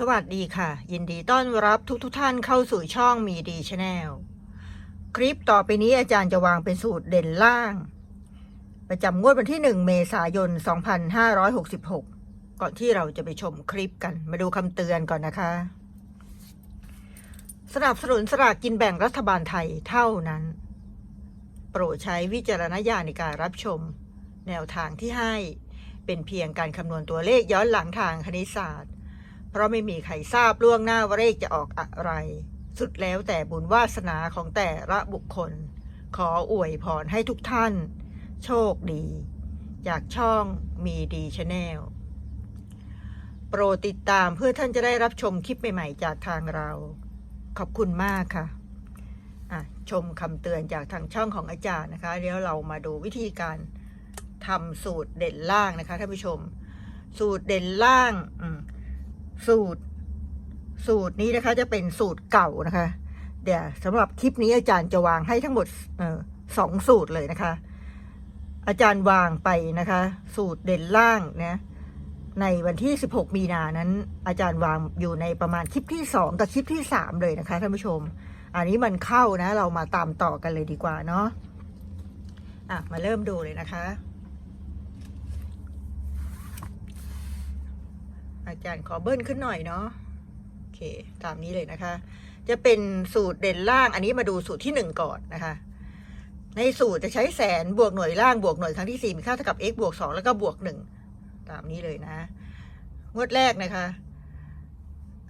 สวัสดีค่ะ ยินดีต้อนรับทุกทุกท่านเข้าสู่ช่องมีดีชาแนลคลิปต่อไปนี้อาจารย์จะวางเป็นสูตรเด่นล่าง ประจำงวดวันที่ 1 เมษายน 2566 ก่อนที่เราจะไปชมคลิปกัน มาดูคำเตือนก่อนนะคะ สนับสนุนสลากกินแบ่งรัฐบาลไทยเท่านั้น โปรดใช้วิจารณญาณในการรับชม แนวทางที่ให้เป็นเพียงการคำนวณตัวเลขย้อนหลังทางคณิตศาสตร์ ราะไม่มีใครทราบล่วงหน้าว่าเลขจะออกอะไร สุดแล้วแต่บุญวาสนาของแต่ละบุคคล ขออวยพรให้ทุกท่าน โชคดี จากช่องมีดีชาแนลโปรดติดตามเพื่อท่านจะได้รับชมคลิปใหม่ ๆ จากทางเรา ขอบคุณมากค่ะอะชมคำเตือนจากทางช่องของอาจารย์นะคะ เดี๋ยวเรามาดูวิธีการทำสูตรเด่นล่างนะคะท่านผู้ชม สูตรเด่นล่างอืม สูตร สูตรนี้นะคะ จะเป็นสูตรเก่านะคะ เดี๋ยวสำหรับคลิปนี้อาจารย์จะวางให้ทั้งหมดออสองสูตรเลยนะคะ อาจารย์วางไปนะคะ สูตรเด่นล่างนะในวันที่ 16 มีนานั้น อาจารย์วางอยู่ในประมาณคลิปที่ 2 กับคลิปที่ 3 เลยนะคะท่านผู้ชม อันนี้มันเข้านะ เรามาตามต่อกันเลยดีกว่าเนาะอะ มาเริ่มดูเลยนะคะ อาจารย์ขอเบิ้ลขึ้นหน่อยเนาะโอเคตามนี้เลยนะคะ จะเป็นสูตรเด่นล่างอันนี้มาดูสูตรที่หนึ่งก่อนนะคะ ในสูตรจะใช้แสนบวกหน่วยล่างบวกหน่วยครั้งที่สี่มีค่าเท่ากับ x บวกสองแล้วก็บวกหนึ่งตามนี้เลยนะงวดแรกนะคะ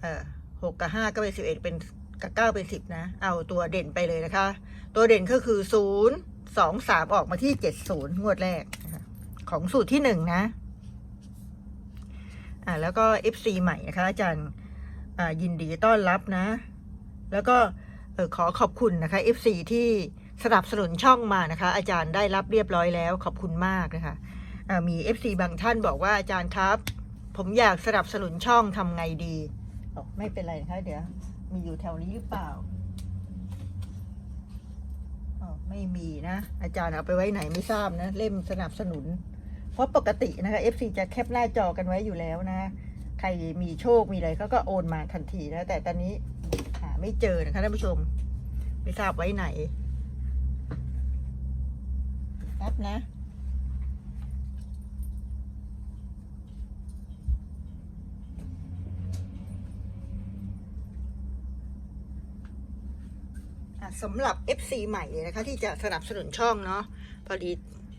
เอ่อหกกับห้าก็เป็นสิบเอ็ดเป็นกับเก้าเป็นสิบนะ เอาตัวเด่นไปเลยนะคะ ตัวเด่นก็คือศูนย์สองสามออกมาที่เจ็ดศูนย์งวดแรก ของสูตรที่หนึ่งนะ อ่าแล้วก็ FC ใหม่นะคะ อาจารย์อ่ายินดีต้อนรับนะ แล้วก็เออขอขอบคุณนะคะ FC ที่สนับสนุนช่องมานะคะ อาจารย์ได้รับเรียบร้อยแล้ว ขอบคุณมากนะคะอ่ามี FC บางท่านบอกว่าอาจารย์ครับ ผมอยากสนับสนุนช่องทำไงดีออไม่เป็นไรนะคะเดี๋ยว มีอยู่แถวนี้หรือเปล่าไม่มีนะ อาจารย์เอาไปไว้ไหนไม่ทราบนะ เล่มสนับสนุน เพราะปกตินะคะ FC จะแคปหน้าจอกันไว้อยู่แล้วนะ ใครมีโชคมีอะไรเขาก็โอนมาทันทีนะ แต่ตอนนี้หาไม่เจอนะคะท่านผู้ชม ไม่ทราบไว้ไหนแป๊บนะสำหรับ FC ใหม่นะคะ ที่จะสนับสนุนช่องเนาะพอดี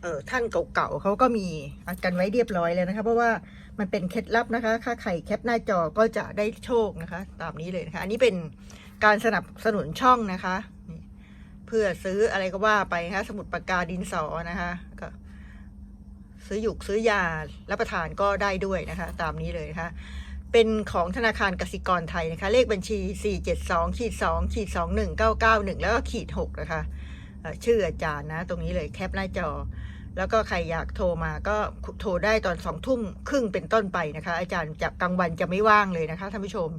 เออท่านเก่าๆเขาก็มีกันไว้เรียบร้อยแล้วนะคะ เพราะว่ามันเป็นเคล็ดลับนะคะถ้าใครแคปหน้าจอก็จะได้โชคนะคะ ตามนี้เลยนะคะ อันนี้เป็นการสนับสนุนช่องนะคะ เพื่อซื้ออะไรก็ว่าไปนะคะสมุดปากกาดินสอนะคะก็ซื้อหยุกซื้อยารับประทานก็ได้ด้วยนะคะ ตามนี้เลยนะคะ เป็นของธนาคารกสิกรไทยนะคะ เลขบัญชี 472ขีด2ขีด21991 แล้วก็ขีด6นะคะชื่ออาจารย์นะ ตรงนี้เลยแคปหน้าจอ แล้วก็ใครอยากโทรมาก็โทรได้ตอนสองทุ่มครึ่งเป็นต้นไปนะคะ อาจารย์จะกลางวันจะไม่ว่างเลยนะคะท่านผู้ชม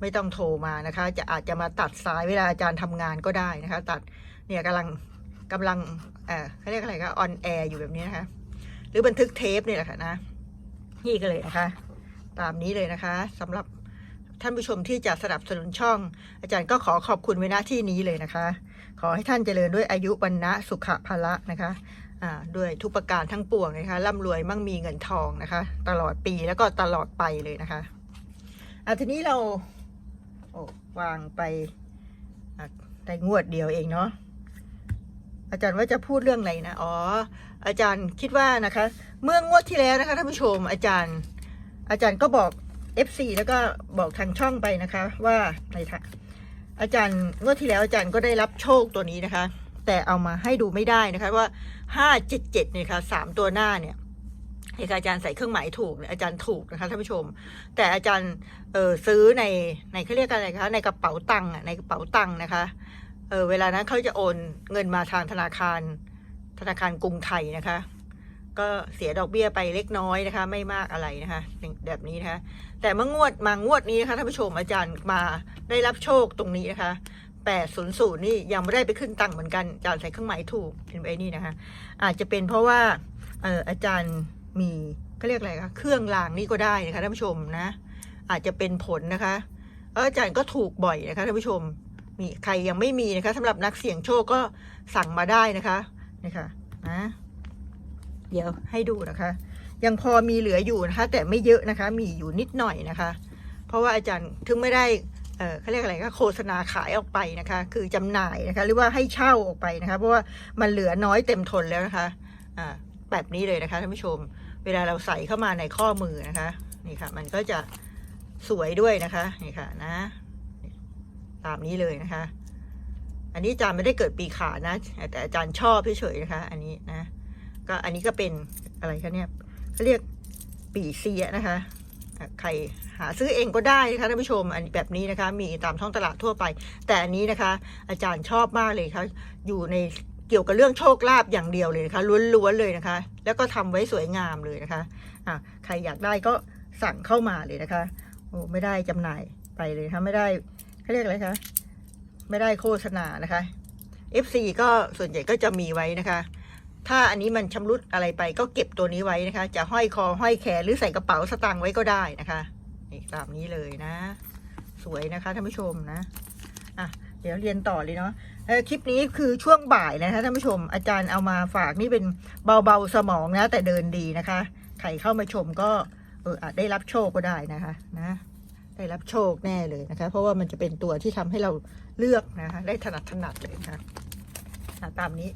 ไม่ต้องโทรมานะคะ จะอาจจะมาตัดสายเวลาอาจารย์ทำงานก็ได้นะคะ ตัดเนี่ยกำลังกำลังเอ่อเขาเรียกอะไรคะออนแอร์อยู่แบบนี้นะคะ หรือบันทึกเทปเนี่ยแหละค่ะนะนี่ก็เลยนะคะ ตามนี้เลยนะคะสำหรับท่านผู้ชมที่จะสนับสนุนช่อง อาจารย์ก็ขอขอบคุณไว้ณที่นี้เลยนะคะ ขอให้ท่านเจริญด้วยอายุวันนะสุขภาละนะคะ ด้วยทุกประการทั้งปวงนะคะร่ำรวยมั่งมีเงินทองนะคะ ตลอดปีแล้วก็ตลอดไปเลยนะคะอะทีนี้เราโอ้วางไปอะได้งวดเดียวเองเนาะอาจารย์ว่าจะพูดเรื่องอะไรนะอ๋ออาจารย์คิดว่านะคะ เมื่องวดที่แล้วนะคะท่านผู้ชมอาจารย์ อาจารย์ก็บอก FC แล้วก็บอกทางช่องไปนะคะ ว่าในทางอาจารย์งวดที่แล้วอาจารย์ก็ได้รับโชคตัวนี้นะคะ แต่เอามาให้ดูไม่ได้นะคะว่า ห้าเจ็ดเจ็ดเนี่ยค่ะสามตัวหน้าเนี่ยเอกอาจารย์ใส่เครื่องหมายถูกเนี่ยอาจารย์ถูกนะคะท่านผู้ชม แต่อาจารย์เออซื้อในในเขาเรียกอะไรคะในกระเป๋าตังค์อะในกระเป๋าตังค์นะคะเออเวลานั้นเขาจะโอนเงินมาทางธนาคาร ธนาคารกรุงไทยนะคะ ก็เสียดอกเบี้ยไปเล็กน้อยนะคะ ไม่มากอะไรนะคะแบบนี้นะคะ แต่เมื่องวดมางวดนี้นะคะท่านผู้ชมอาจารย์มาได้รับโชคตรงนี้นะคะ 800นี่ยังไม่ได้ไปขึ้นตังค์เหมือนกันอาจารย์ใส่เครื่องหมายถูกเห็นไหมนี่นะคะอาจจะเป็นเพราะว่าเอออาจารย์มีก็เรียกอะไรคะเครื่องรางนี่ก็ได้นะคะท่านผู้ชมนะ อาจจะเป็นผลนะคะอาจารย์ก็ถูกบ่อยนะคะท่านผู้ชมมีใครยังไม่มีนะคะสำหรับนักเสี่ยงโชคก็สั่งมาได้นะคะนี่ค่ะนะเดี๋ยวให้ดูนะคะ ยังพอมีเหลืออยู่นะคะ แต่ไม่เยอะนะคะ มีอยู่นิดหน่อยนะคะ เพราะว่าอาจารย์ถึงไม่ได้ เขาเรียกอะไรก็โฆษณาขายออกไปนะคะ คือจำหน่ายนะคะ หรือว่าให้เช่าออกไปนะคะ เพราะว่ามันเหลือน้อยเต็มทนแล้วนะคะแบบนี้เลยนะคะท่านผู้ชม เวลาเราใส่เข้ามาในข้อมือนะคะนี่ค่ะ มันก็จะสวยด้วยนะคะนี่ค่ะนะ ตามนี้เลยนะคะ อันนี้อาจารย์ไม่ได้เกิดปีขานะ แต่อาจารย์ชอบเฉยๆนะคะ อันนี้นะ ก็อันนี้ก็เป็นอะไรคะเนี่ยเขาเรียกปีเสียนะคะ ใครหาซื้อเองก็ได้นะคะท่านผู้ชมอันแบบนี้นะคะ มีตามท้องตลาดทั่วไป แต่อันนี้นะคะ อาจารย์ชอบมากเลยค่ะอยู่ในเกี่ยวกับเรื่องโชคลาภอย่างเดียวเลยนะคะล้วนๆเลยนะคะ แล้วก็ทำไว้สวยงามเลยนะคะอะใครอยากได้ก็สั่งเข้ามาเลยนะคะโอ้ไม่ได้จำหน่ายไปเลยนะคะไม่ได้เขาเรียกอะไรคะไม่ได้โฆษณานะคะ FC ก็ส่วนใหญ่ก็จะมีไว้นะคะ ถ้าอันนี้มันชำรุดอะไรไปก็เก็บตัวนี้ไว้นะคะ จะห้อยคอห้อยแขนหรือใส่กระเป๋าสตางค์ไว้ก็ได้นะคะนี่ตามนี้เลยนะ สวยนะคะท่านผู้ชมนะอะเดี๋ยวเรียนต่อเลยเนาะคลิปนี้คือช่วงบ่ายนะคะท่านผู้ชมอาจารย์เอามาฝากนี่เป็นเบาๆสมองนะ แต่เดินดีนะคะใครเข้ามาชมก็เอออาจได้รับโชคก็ได้นะคะนะได้รับโชคแน่เลยนะคะ เพราะว่ามันจะเป็นตัวที่ทำให้เราเลือกนะคะ ได้ถนัดถนัดเลยนะคะตามนี้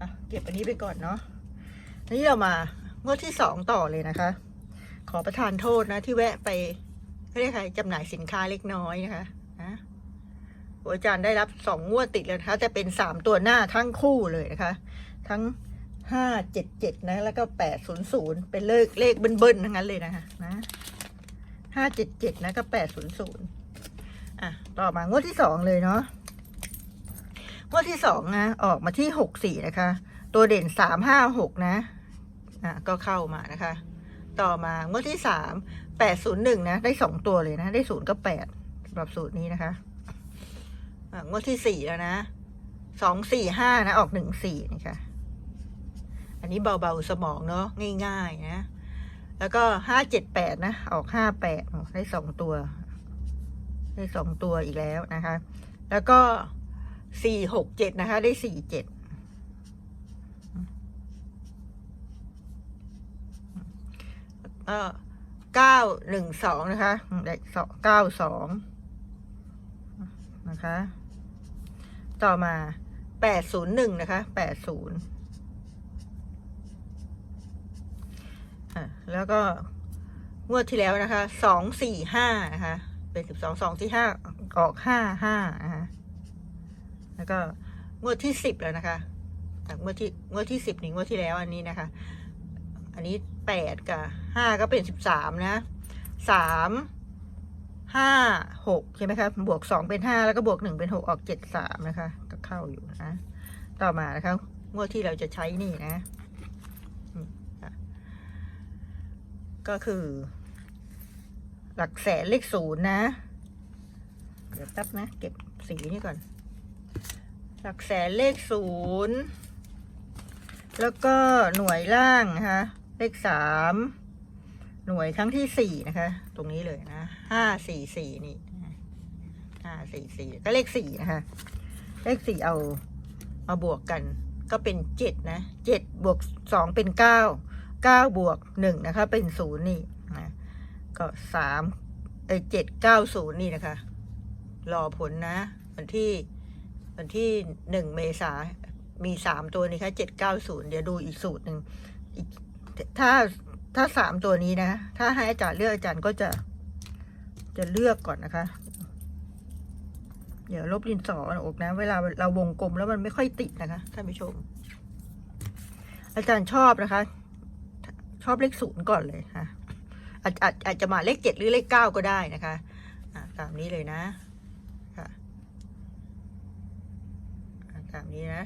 อะเก็บอันนี้ไปก่อนเนาะทีนี้เรามางวดที่สองต่อเลยนะคะ ขอประทานโทษนะ ที่แวะไปเรียกใครจำหน่ายสินค้าเล็กน้อยนะคะนะโอ้อาจารย์ได้รับสองงวดติดแล้วนะคะแต่เป็นสามตัวหน้าทั้งคู่เลยนะคะ ทั้งห้าเจ็ดเจ็ดนะ แล้วก็แปดศูนย์ศูนย์เป็นเลขเลขเบิ้ลๆทั้งนั้นเลยนะคะนะห้าเจ็ดเจ็ดนะก็แปดศูนย์ศูนย์อะ ต่อมางวดที่สองเลยเนาะ งวดที่สองนะ ออกมาที่หกสี่นะคะ ตัวเด่นสามห้าหกนะอะก็เข้ามานะคะ ต่อมางวดที่สามแปดศูนย์หนึ่งนะ ได้สองตัวเลยนะ ได้ศูนย์ก็แปดสำหรับสูตรนี้นะคะอะงวดที่สี่แล้วนะสองสี่ห้านะ ออกหนึ่งสี่นี่ค่ะอันนี้เบาๆสมองเนาะง่ายๆนะ แล้วก็ห้าเจ็ดแปดนะ ออกห้าแปดได้สองตัว ได้สองตัวอีกแล้วนะคะ แล้วก็ สี่หกเจ็ดนะคะ ได้สี่เจ็ดเก้าหนึ่งสองนะคะได้สองเก้าสองนะคะ ต่อมาแปดศูนย์หนึ่งนะคะแปดศูนย์อะแล้วก็งวดที่แล้วนะคะ สองสี่ห้านะคะ เป็นสิบสองสองที่ห้าออกห้าห้านะคะ แล้วก็งวดที่สิบแล้วนะคะอะงวดที่งวดที่สิบนี่งวดที่แล้วอันนี้นะคะ อันนี้แปดกับห้าก็เป็นสิบสามนะสามห้าหกใช่ไหมคะบวกสองเป็นห้าแล้วก็บวกหนึ่งเป็นหกออกเจ็ดสามนะคะ ก็เข้าอยู่นะต่อมานะคะงวดที่เราจะใช้นี่นะ ก็คือ หลักแสนเลขศูนย์นะ เดี๋ยวแป๊บนะ เก็บสีนี่ก่อน หลักแสนเลขศูนย์แล้วก็หน่วยล่างนะคะเลขสามหน่วยครั้งที่สี่นะคะ ตรงนี้เลยนะห้าสี่สี่นี่ห้าสี่สี่ก็เลขสี่นะคะ เลขสี่เอามาบวกกัน ก็เป็นเจ็ดนะเจ็ดบวกสองเป็นเก้าเก้าบวกหนึ่งนะคะ เป็นศูนย์นี่นะก็สามเอเจ็ดเก้าศูนย์นี่นะคะ รอผลนะวันที่ วันที่หนึ่งเมษามีสามตัวนี้ค่ะเจ็ดเก้าศูนย์เดี๋ยวดูอีกสูตรหนึ่งถ้าถ้าสามตัวนี้นะ ถ้าให้อาจารย์เลือกอาจารย์ก็จะ จะเลือกก่อนนะคะ เดี๋ยวลบดินสออกนะ เวลาเราวงกลมแล้วมันไม่ค่อยติดนะคะท่านผู้ชม อาจารย์ชอบนะคะ ชอบเลขศูนย์ก่อนเลยค่ะอาจอาจอาจจะมาเลขเจ็ดหรือเลขเก้าก็ได้นะคะะตามนี้เลยนะอะ ตามนี้นะ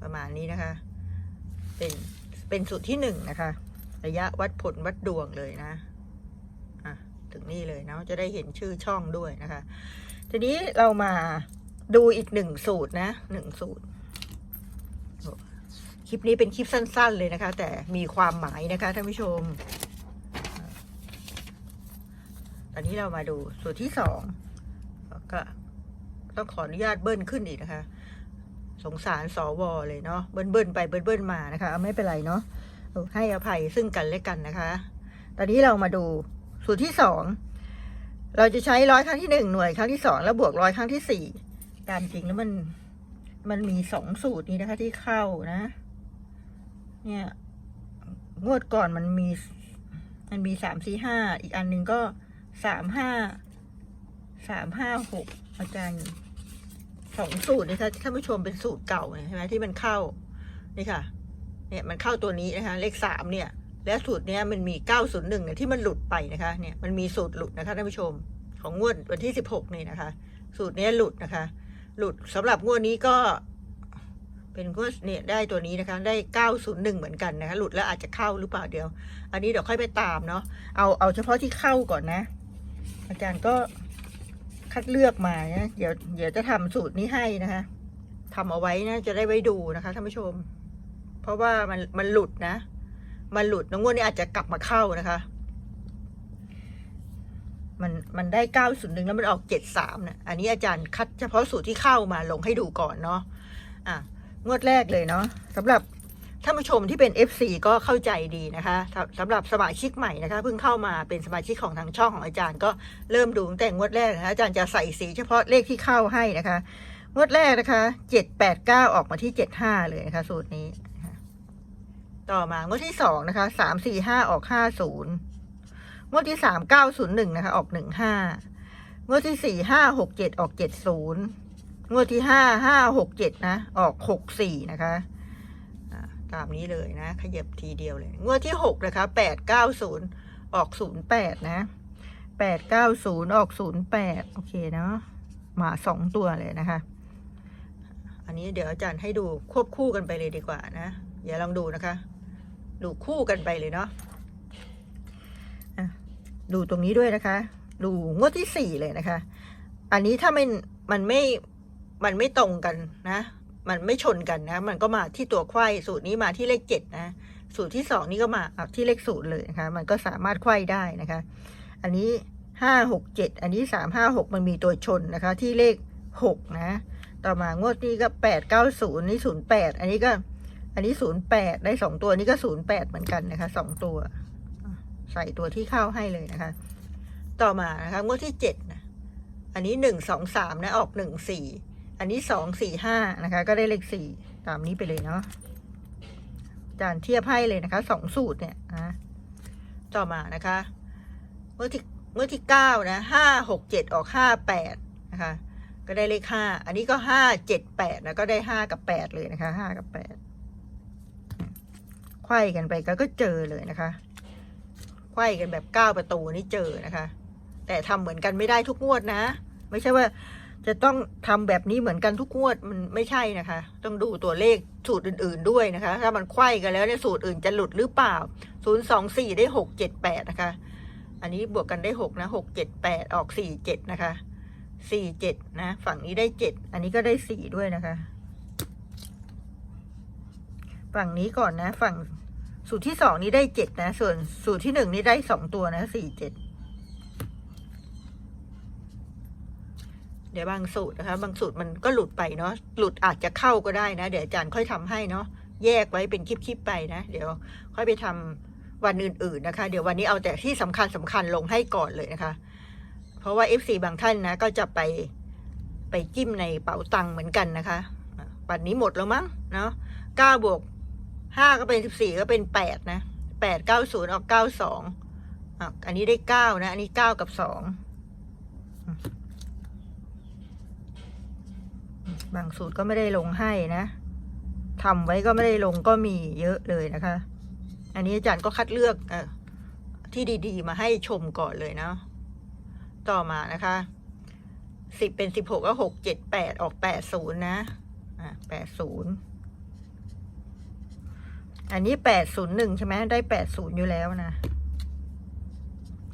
ประมาณนี้นะคะ เป็นเป็นสูตรที่หนึ่งนะคะ ระยะวัดผลวัดดวงเลยนะอะถึงนี่เลยเนาะจะได้เห็นชื่อช่องด้วยนะคะ ทีนี้เรามาดูอีกหนึ่งสูตรนะหนึ่งสูตร คลิปนี้เป็นคลิปสั้น ๆ เลยนะคะ แต่มีความหมายนะคะท่านผู้ชม ตอนนี้เรามาดูสูตรที่สองก็ ต้องขออนุญาตเบิ้ลขึ้นอีกนะคะ สงสารสวเลยเนาะเบิ้ลเบิ้ลไปเบิ้ลเบิ้ลมานะคะไม่เป็นไรเนาะให้อภัยซึ่งกันและกันนะคะ ตอนนี้เรามาดูสูตรที่สองเราจะใช้ร้อยครั้งที่หนึ่งหน่วยครั้งที่สองแล้วบวกร้อยครั้งที่สี่ตามจริงแล้วมันมันมีสองสูตรนี้นะคะที่เข้านะ เนี่ยงวดก่อนมันมี มันมีสามสี่ห้าอีกอันหนึ่งก็สามห้าสามห้าหกอาจารย์ สองสูตรนะคะท่านผู้ชมเป็นสูตรเก่าใช่ไหมที่มันเข้านี่ค่ะ เนี่ยมันเข้าตัวนี้นะคะ เลขสามเนี่ย และสูตรเนี้ยมันมีเก้าศูนย์หนึ่งเนี่ยที่มันหลุดไปนะคะ เนี่ยมันมีสูตรหลุดนะคะท่านผู้ชม ของงวดวันที่สิบหกนี่นะคะ สูตรเนี้ยหลุดนะคะ หลุดสำหรับงวดนี้ก็ เป็นงวดเนี่ยได้ตัวนี้นะคะ ได้เก้าศูนย์หนึ่งเหมือนกันนะคะ หลุดแล้วอาจจะเข้าหรือเปล่าเดียว อันนี้เดี๋ยวค่อยไปตามเนาะเอาเอาเฉพาะที่เข้าก่อนนะ อาจารย์ก็ คัดเลือกมานะเดี๋ยวเดี๋ยวจะทำสูตรนี้ให้นะคะทำเอาไว้นะจะได้ไว้ดูนะคะท่านผู้ชม เพราะว่ามันมันหลุดนะ มันหลุดน้องงวดนี้อาจจะกลับมาเข้านะคะ มันมันได้เก้าศูนย์หนึ่งแล้วมันออกเจ็ดสามนะอันนี้อาจารย์คัดเฉพาะสูตรที่เข้ามาลงให้ดูก่อนเนาะอะงวดแรกเลยเนาะสำหรับ ท่านผู้ชมที่เป็น FC ก็เข้าใจดีนะคะสำหรับสมาชิกใหม่นะคะเพิ่งเข้ามาเป็นสมาชิกของทางช่องของอาจารย์ ก็เริ่มดูตั้งแต่งวดแรกนะคะอาจารย์จะใส่สีเฉพาะเลขที่เข้าให้นะคะ งวดแรกนะคะเจ็ดแปดเก้าออกมาที่เจ็ดห้าเลยนะคะ สูตรนี้ ต่อมางวดที่สองนะคะสามสี่ห้าออกห้าศูนย์งวดที่สามเก้าศูนย์หนึ่งนะคะ ออกหนึ่งห้างวดที่สี่ห้าหกเจ็ดออกเจ็ดศูนย์งวดที่ห้าห้าหกเจ็ดนะ ออกหกสี่นะคะ ตามนี้เลยนะ ขยับทีเดียวเลย งวดที่หกนะคะแปดเก้าศูนย์ออกศูนย์แปดนะแปดเก้าศูนย์ออกศูนย์แปดโอเคเนาะมาสองตัวเลยนะคะ อันนี้เดี๋ยวอาจารย์ให้ดูควบคู่กันไปเลยดีกว่านะอย่าลองดูนะคะ ดูคู่กันไปเลยเนาะอะดูตรงนี้ด้วยนะคะ ดูงวดที่สี่เลยนะคะ อันนี้ถ้ามันมันไม่มันไม่ตรงกันนะ มันไม่ชนกันนะ มันก็มาที่ตัวไขว้สูตรนี้มาที่เลขเจ็ดนะ สูตรที่สองนี่ก็มาเอาที่เลขศูนย์เลยนะคะ มันก็สามารถไขว้ได้นะคะ อันนี้ห้าหกเจ็ดอันนี้สามห้าหกมันมีตัวชนนะคะ ที่เลขหกนะ ต่อมางวดนี้ก็แปดเก้าศูนย์นี่ศูนย์แปดอันนี้ก็ อันนี้ศูนย์แปดได้สองตัวนี้ก็ศูนย์แปดเหมือนกันนะคะสองตัว ใส่ตัวที่เข้าให้เลยนะคะ ต่อมานะคะงวดที่เจ็ดนะอันนี้หนึ่งสองสามนะออกหนึ่งสี่ อันนี้สองสี่ห้านะคะ ก็ได้เลขสี่ตามนี้ไปเลยเนาะจารย์เทียบให้เลยนะคะสองสูตรเนี่ยนะต่อมานะคะเมื่อที่เมื่อที่เก้านะห้าหกเจ็ดออกห้าแปดนะคะก็ได้เลขห้าอันนี้ก็ห้าเจ็ดแปดนะก็ได้ห้ากับแปดเลยนะคะห้ากับแปดไขว้กันไปก็ก็เจอเลยนะคะไขว้กันแบบเก้าประตูนี่เจอนะคะ แต่ทำเหมือนกันไม่ได้ทุกงวดนะ ไม่ใช่ว่า จะต้องทำแบบนี้เหมือนกันทุกงวดมันไม่ใช่นะคะ ต้องดูตัวเลขสูตรอื่น ๆด้วยนะคะ ถ้ามันไขว้กันแล้วเนี่ยสูตรอื่นจะหลุดหรือเปล่า 0 2 4 ได้ 6 7 8 นะคะ อันนี้บวกกันได้ 6 นะ 6 7 8 ออก 4 7 นะคะ 4 7 นะ ฝั่งนี้ได้ 7 อันนี้ก็ได้ 4 ด้วยนะคะ ฝั่งนี้ก่อนนะ ฝั่งสูตรที่ 2 นี้ได้ 7 นะ ส่วนสูตรที่ 1 นี่ได้ 2 ตัวนะ 4 7 ในบางสูตรนะคะ บางสูตรมันก็หลุดไปเนาะหลุดอาจจะเข้าก็ได้นะ เดี๋ยวอาจารย์ค่อยทำให้เนาะแยกไว้เป็นคลิปๆไปนะ เดี๋ยวค่อยไปทำวันอื่นๆนะคะ เดี๋ยววันนี้เอาแต่ที่สำคัญสำคัญลงให้ก่อนเลยนะคะ เพราะว่า F4 บางท่านนะ ก็จะไปไปจิ้มในเป๋าตังค์เหมือนกันนะคะปัดนนี้หมดแล้วมั้งเนาะเก้าบวกห้าก็เป็นสิบสี่ก็เป็นแปดนะแปดเก้าศูนย์ออกเก้าสองอันนี้ได้เก้านะ อันนี้เก้ากับสอง บางสูตรก็ไม่ได้ลงให้นะทำไว้ก็ไม่ได้ลงก็มีเยอะเลยนะคะ อันนี้อาจารย์ก็คัดเลือกออที่ดีๆ มาให้ชมก่อนเลยนะ ต่อมานะคะสิบเป็นสิบหกก็หกเจ็ดแปดออกแปดศูนย์นะอะแปดศูนย์อันนี้แปดศูนย์หนึ่งใช่ไหมได้แปดศูนย์อยู่แล้วนะ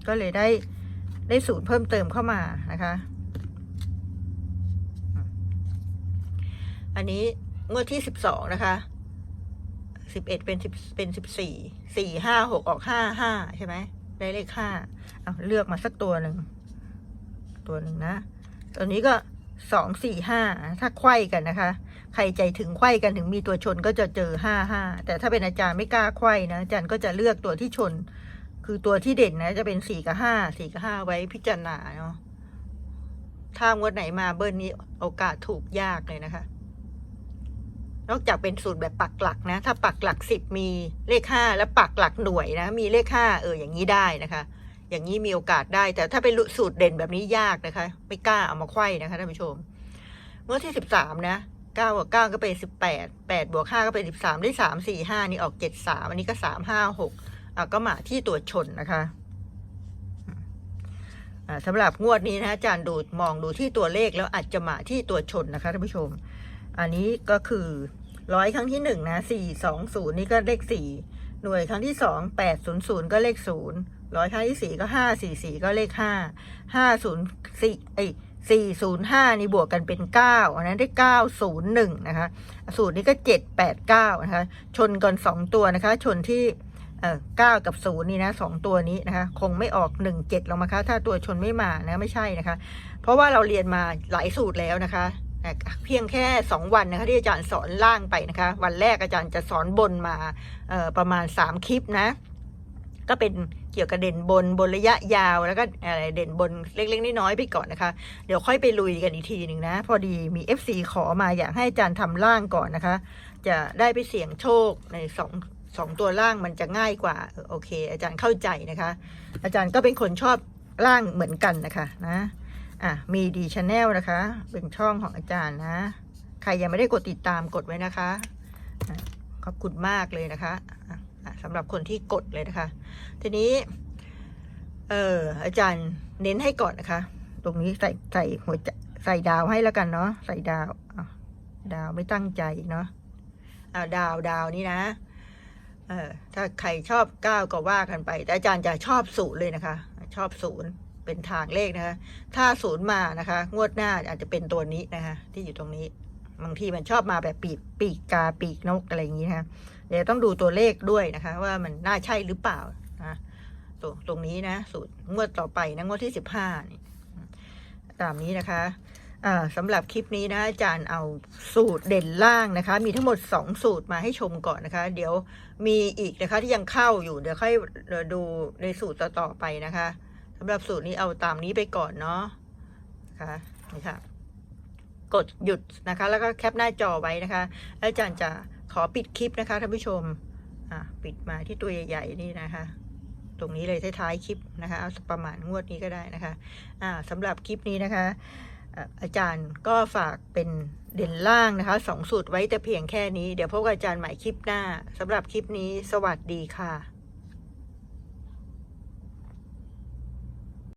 ก็เลยได้ได้ศูนย์เพิ่มเติมเข้ามานะคะ อันนี้งวดที่สิบสองนะคะสิบเอ็ดเป็นสิบเป็นสิบสี่สี่ห้าหกออกห้าห้าใช่ไหมได้เลขห้าเอาเลือกมาสักตัวหนึ่งตัวหนึ่งนะตัวนี้ก็สองสี่ห้าถ้าไขว้กันนะคะ ใครใจถึงไขว้กันถึงมีตัวชนก็จะเจอห้าห้าแต่ถ้าเป็นอาจารย์ไม่กล้าไขว้นะอาจารย์ก็จะเลือกตัวที่ชน คือตัวที่เด่นนะ จะเป็นสี่กับห้าสี่กับห้าไว้พิจารณาเนาะถ้างวดไหนมาเบิ้ลนี้โอกาสถูกยากเลยนะคะ นอกจากเป็นสูตรแบบปักหลักนะ ถ้าปักหลักสิบมีเลขห้าแล้วปักหลักหน่วยนะ มีเลขห้าเอออย่างนี้ได้นะคะ อย่างนี้มีโอกาสได้ แต่ถ้าเป็นสูตรเด่นแบบนี้ยากนะคะ ไม่กล้าเอามาไขว้นะคะท่านผู้ชมงวดที่สิบสามนะเก้าบวกเก้าก็เป็นสิบแปดแปดบวกห้าก็เป็นสิบสามได้สามสี่ห้านี่ออกเจ็ดสามอันนี้ก็สามห้าหกอะก็มาที่ตัวชนนะคะสำหรับงวดนี้นะอาจารย์ดูมองดูที่ตัวเลขแล้วอาจจะมาที่ตัวชนนะคะท่านผู้ชม อันนี้ก็คือร้อยครั้งที่หนึ่งนะสี่สองศูนย์นี่ก็เลขสี่หน่วยครั้งที่สองแปดศูนย์ศูนย์ก็เลขศูนย์ร้อยครั้งที่สี่ก็ห้าสี่สี่ก็เลขห้าห้าศูนย์สี่ไอสี่ศูนย์ห้านี่บวกกันเป็นเก้าอันนั้นได้เก้าศูนย์หนึ่งนะคะสูตรนี้ก็เจ็ดแปดเก้านะคะ ชนก่อนสองตัวนะคะ ชนที่เก้ากับศูนย์นี่นะสองตัวนี้นะคะ คงไม่ออกหนึ่งเจ็ดหรอกนะคะถ้าตัวชนไม่มานะไม่ใช่นะคะ เพราะว่าเราเรียนมาหลายสูตรแล้วนะคะ เพียงแค่สองวันนะคะที่อาจารย์สอนล่างไปนะคะ วันแรกอาจารย์จะสอนบนมาประมาณสามคลิปนะ ก็เป็นเกี่ยวกับเด่นบนบนระยะยาวแล้วก็อะไรเด่นบนเล็กๆน้อยๆไปก่อนนะคะ เดี๋ยวค่อยไปลุยกันอีกทีหนึ่งนะ พอดีมี FC ขอมาอยากให้อาจารย์ทำล่างก่อนนะคะ จะได้ไปเสี่ยงโชคในสองสองตัวล่างมันจะง่ายกว่าโอเค อาจารย์เข้าใจนะคะ อาจารย์ก็เป็นคนชอบล่างเหมือนกันนะคะนะ อะมีดีชาแนลนะคะเป็นช่องของอาจารย์นะ ใครยังไม่ได้กดติดตามกดไว้นะคะอะขอบคุณมากเลยนะคะะะสำหรับคนที่กดเลยนะคะ ทีนี้ เอออาจารย์เน้นให้ก่อนนะคะ ตรงนี้ใส่ใส่หัวใส่ดาวให้แล้วกันเนาะใส่ดาวดาวไม่ตั้งใจเนาะอ่าดาวดาวนี่นะ เออถ้าใครชอบเก้าก็ว่ากันไป แต่อาจารย์จะชอบศูนย์เลยนะคะ ชอบศูนย์ เป็นทางเลขนะคะ ถ้าศูนย์มานะคะ งวดหน้าอาจจะเป็นตัวนี้นะคะ ที่อยู่ตรงนี้ บางทีมันชอบมาแบบปีกปีกกาปีกนกอะไรอย่างนี้นะคะเดี๋ยวต้องดูตัวเลขด้วยนะคะ ว่ามันน่าใช่หรือเปล่านะตรงตรงนี้นะสูตรงวดต่อไปนะงวดที่สิบห้านี่ตามนี้นะคะสำหรับคลิปนี้นะอาจารย์เอาสูตรเด่นล่างนะคะ มีทั้งหมด 2 สูตรมาให้ชมก่อนนะคะ เดี๋ยวมีอีกนะคะที่ยังเข้าอยู่เดี๋ยวค่อยดูในสูตรต่อๆไปนะคะ สำหรับสูตรนี้เอาตามนี้ไปก่อนเนาะนะคะนี่ค่ะ กดหยุดนะคะ แล้วก็แคปหน้าจอไว้นะคะแล้วอาจารย์จะขอปิดคลิปนะคะท่านผู้ชมอ่าปิดมาที่ตัวใหญ่ๆนี่นะคะ ตรงนี้เลยท้ายๆคลิปนะคะเอาประมาณงวดนี้ก็ได้นะคะอ่าสำหรับคลิปนี้นะคะอาจารย์ก็ฝากเป็นเด่นล่างนะคะสองสูตรไว้แต่เพียงแค่นี้ เดี๋ยวพบกับอาจารย์ใหม่คลิปหน้าสำหรับคลิปนี้ สวัสดีค่ะ